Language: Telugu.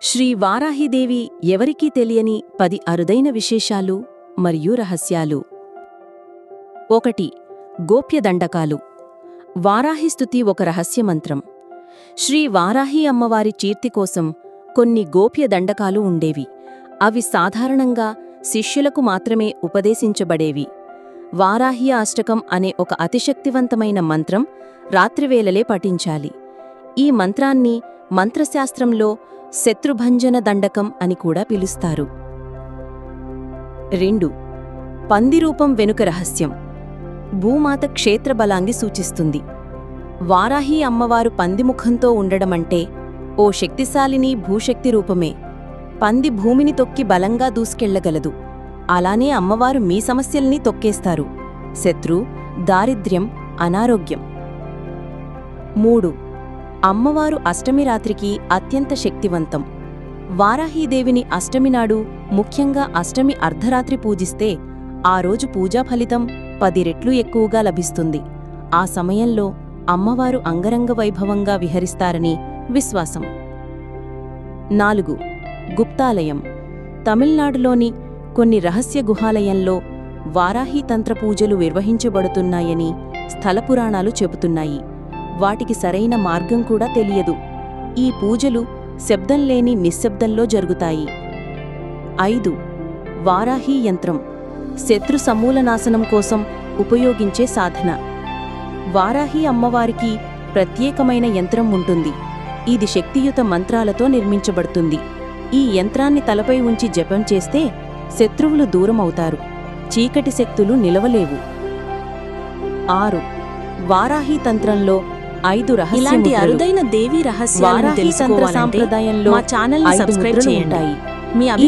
శ్రీ వారాహిదేవి ఎవరికీ తెలియని పది అరుదైన విశేషాలు మరియు రహస్యాలు. ఒకటి గోప్యదండకాలు. వారాహిస్తుతి ఒక రహస్యమంత్రం శ్రీ వారాహి అమ్మవారి కీర్తి కోసం కొన్ని గోప్యదండకాలు ఉండేవి. అవి సాధారణంగా శిష్యులకు మాత్రమే ఉపదేశించబడేవి. వారాహి అష్టకం అనే ఒక అతిశక్తివంతమైన మంత్రం రాత్రివేళలే పఠించాలి. ఈ మంత్రాన్ని మంత్రశాస్త్రంలో శత్రుభంజన దండకం అని కూడా పిలుస్తారు. రెండు పందిరూపం వెనుక రహస్యం. భూమాత క్షేత్రబలాన్ని సూచిస్తుంది. వారాహి అమ్మవారు పందిముఖంతో ఉండడమంటే ఓ శక్తిశాలిని భూశక్తి రూపమే. పంది భూమిని తొక్కి బలంగా దూసుకెళ్ళగలదు. అలానే అమ్మవారు మీ సమస్యల్ని తొక్కేస్తారు. శత్రు దారిద్ర్యం అనారోగ్యం. మూడు అమ్మవారు అష్టమి రాత్రికి అత్యంత శక్తివంతం. వారాహీదేవిని అష్టమి నాడు ముఖ్యంగా అష్టమి అర్ధరాత్రి పూజిస్తే ఆ రోజు పూజా ఫలితం పది రెట్లు ఎక్కువగా లభిస్తుంది. ఆ సమయంలో అమ్మవారు అంగరంగ వైభవంగా విహరిస్తారని విశ్వాసం. నాలుగు. గుప్తాలయం. తమిళనాడులోని కొన్ని రహస్య గుహాలయంలో వారాహి తంత్ర పూజలు నిర్వహించబడుతున్నాయని స్థలపురాణాలు చెబుతున్నాయి. వాటికి సరైన మార్గం కూడా తెలియదు. ఈ పూజలు శబ్దం లేని నిశ్శబ్దంలో జరుగుతాయి. ఐదు. వారాహి యంత్రం. శత్రు సమూలనాశనం కోసం ఉపయోగించే సాధన. వారాహి అమ్మవారికి ప్రత్యేకమైన యంత్రం ఉంటుంది. ఇది శక్తియుత మంత్రాలతో నిర్మించబడుతుంది. ఈ యంత్రాన్ని తలపై ఉంచి జపం చేస్తే శత్రువులు దూరమవుతారు. చీకటి శక్తులు నిలవలేవు. ఆరు. వారాహి తంత్రంలో ఐదు ఇలాంటి. అరుదైన దేవీ రహస్యాలను తంత్ర తెలుసుకోవాలంటే మా ఛానల్ని ఐదు సబ్స్క్రైబ్ చేయండి మీ అభి